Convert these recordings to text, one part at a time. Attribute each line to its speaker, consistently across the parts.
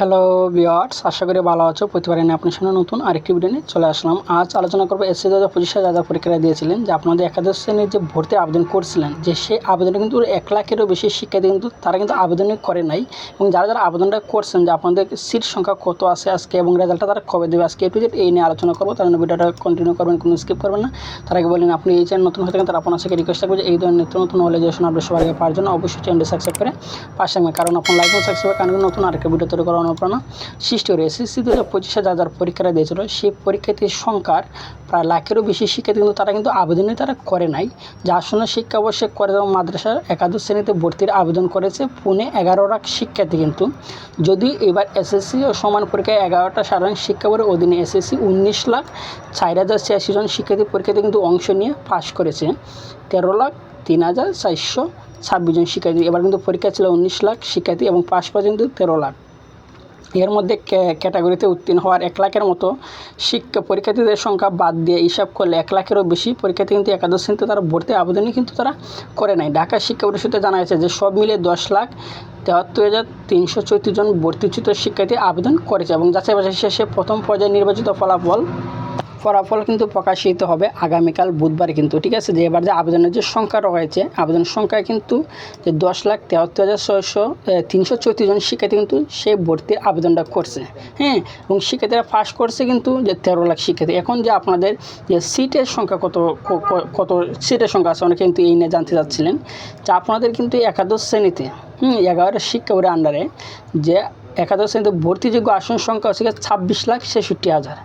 Speaker 1: Hello বিয়ার্স আশা করি ভালো আছো। প্রতিবারে নিয়ে আপনার সামনে নতুন আরেকটি ভিডিও নিয়ে চলে আসলাম। আজ আলোচনা করব এসসি দু হাজার পঁচিশে যা পরীক্ষা দিয়েছিলেন, যে আপনাদের একাদশ শ্রেণির যে ভর্তি আবেদন করছিলেন, যে সেই আবেদনে কিন্তু এক লাখেরও বেশি শিক্ষার্থী কিন্তু তারা কিন্তু আবেদনই করে নাই। এবং যারা যারা আবেদনটা করছেন, যে আপনাদের সিট সংখ্যা কত আছে আজকে এবং রেজাল্টটা তারা কবে দেবে আজকে এ টু জেড এই নিয়ে আলোচনা করব। তার জন্য ভিডিওটা কন্টিনিউ করবেন, কোনো স্কিপ করবেন না। তার আগে বলেন আপনি এই চ্যানেল নতুন হয়ে থাকেন তারা আপনার সাথে রিকোয়েস্ট থাকবে যে এই ধরনের নতুন নলেজেশন আপনি সবার আগে পাওয়ার জন্য অবশ্যই চ্যানেলটি সাবস্ক্রাইব করে পাশে কারণ আপনার এবং সাবস্ক্রাইব কারণ নতুন আরেকটা ভিডিও তৈরি করার অনুপ্রেরণা সৃষ্টি করে এসএসসি দু হাজার পঁচিশে যা যারা পরীক্ষাটা দিয়েছিল, সেই পরীক্ষার্থীর সংখ্যার প্রায় লাখেরও বেশি শিক্ষার্থী কিন্তু তারা কিন্তু আবেদনই তারা করে নাই। যার জন্য শিক্ষা আবশ্যক করে এবং মাদ্রাসার একাদশ শ্রেণীতে ভর্তির আবেদন করেছে পুনে এগারো লাখ শিক্ষার্থী কিন্তু। যদি এবার এসএসসি ও সমান পরীক্ষায় এগারোটা সাধারণ শিক্ষা বোর্ডের অধীনে এসএসসি উনিশ লাখ চার হাজার ছিয়াশি জন শিক্ষার্থী পরীক্ষাতে কিন্তু অংশ নিয়ে পাশ করেছে। তেরো লাখ তিন হাজার চারশো ছাব্বিশ জন শিক্ষার্থী। এবার কিন্তু পরীক্ষা ছিল উনিশ লাখ শিক্ষার্থী এবং পাশ পাওয়া কিন্তু তেরো লাখ। এর মধ্যে ক্যাটাগরিতে উত্তীর্ণ হওয়ার এক লাখের মতো শিক্ষা পরীক্ষার্থীদের সংখ্যা বাদ দিয়ে হিসাব করলে এক লাখেরও বেশি পরীক্ষার্থী কিন্তু একাদশ শ্রেণীতে তারা ভর্তি আবেদনই কিন্তু তারা করে নাই। ঢাকা শিক্ষা পরিষদে জানা গেছে যে, সব মিলিয়ে দশ লাখ তেহাত্তর হাজার তিনশো চৌত্রিশ জন ভর্তিচ্যুত শিক্ষার্থী আবেদন করেছে এবং যাচাই বাছাই শেষে প্রথম পর্যায়ে নির্বাচিত ফলাফল ফলাফল কিন্তু প্রকাশিত হবে আগামীকাল, বুধবার কিন্তু, ঠিক আছে? যে এবার যে আবেদনের যে সংখ্যা রয়েছে, আবেদন সংখ্যা কিন্তু যে দশ লাখ তেহাত্তর হাজার ছয়শো তিনশো চৌত্রিশ জন শিক্ষার্থী কিন্তু সেই ভর্তির আবেদনটা করছে হ্যাঁ? এবং শিক্ষার্থীরা পাস করছে কিন্তু যে তেরো লাখ শিক্ষার্থী। এখন যে আপনাদের যে সিটের সংখ্যা কত কত সিটের সংখ্যা আছে, অনেকে কিন্তু এই নিয়ে জানতে চাচ্ছিলেন। যে আপনাদের কিন্তু একাদশ শ্রেণীতে, হুম, এগারোটা শিক্ষা আন্ডারে যে একাদশ শ্রেণীতে ভর্তিযোগ্য আসন সংখ্যা হচ্ছে ছাব্বিশ লাখ ছেষট্টি হাজার।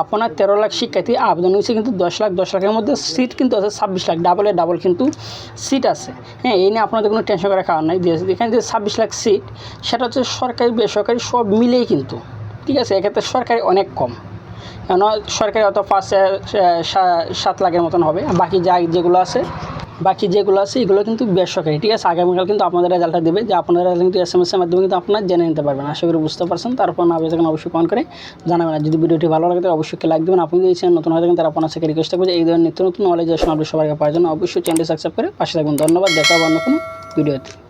Speaker 1: আপনার তেরো লাখ শিক্ষার্থী আবেদন হয়েছে কিন্তু দশ লাখ, দশ লাখের মধ্যে সিট কিন্তু আছে ছাব্বিশ লাখ ডাবলে ডাবল কিন্তু সিট আছে। হ্যাঁ এই নিয়ে আপনাদের কোনো টেনশন করার কারণ নাই। এখানে যে ছাব্বিশ লাখ সিট সেটা হচ্ছে সরকারি, বেসরকারি সব মিলেই কিন্তু, ঠিক আছে? এক্ষেত্রে সরকারি অনেক কম। কেন সরকারি অত পাঁচ সাত লাখের মতন হবে। বাকি যা যেগুলো আছে বাকি যেগুলো আছে, এগুলো কিন্তু বেসরকারি, ঠিক আছে? আগামীকাল কিন্তু আপনাদের রেজাল্টটা দেবে, যে আপনারা কিন্তু এস এম এসের মাধ্যমে কিন্তু আপনারা জেনে নিতে পারবেন। আশা করি বুঝতে পারছেন। তারপর না থাকেন অবশ্যই কমেন্ট করে জানাবেন। যদি ভিডিওটি ভালো লাগে, তাহলে অবশ্যই লাইক দেবেন। আপনি যদি চ্যানেল নতুন হয়ে থাকেন তারা আপনার সাথে রিকোয়েস্ট করবে এই ধরনের নিত্য নতুন নলেজ আসুন আপনার সবাইকে পাওয়ার জন্য অবশ্যই চ্যানেলটি সাবস্ক্রাইব করে পাশে থাকবেন। ধন্যবাদ। দেখা হবে অন্য কোনো ভিডিওতে।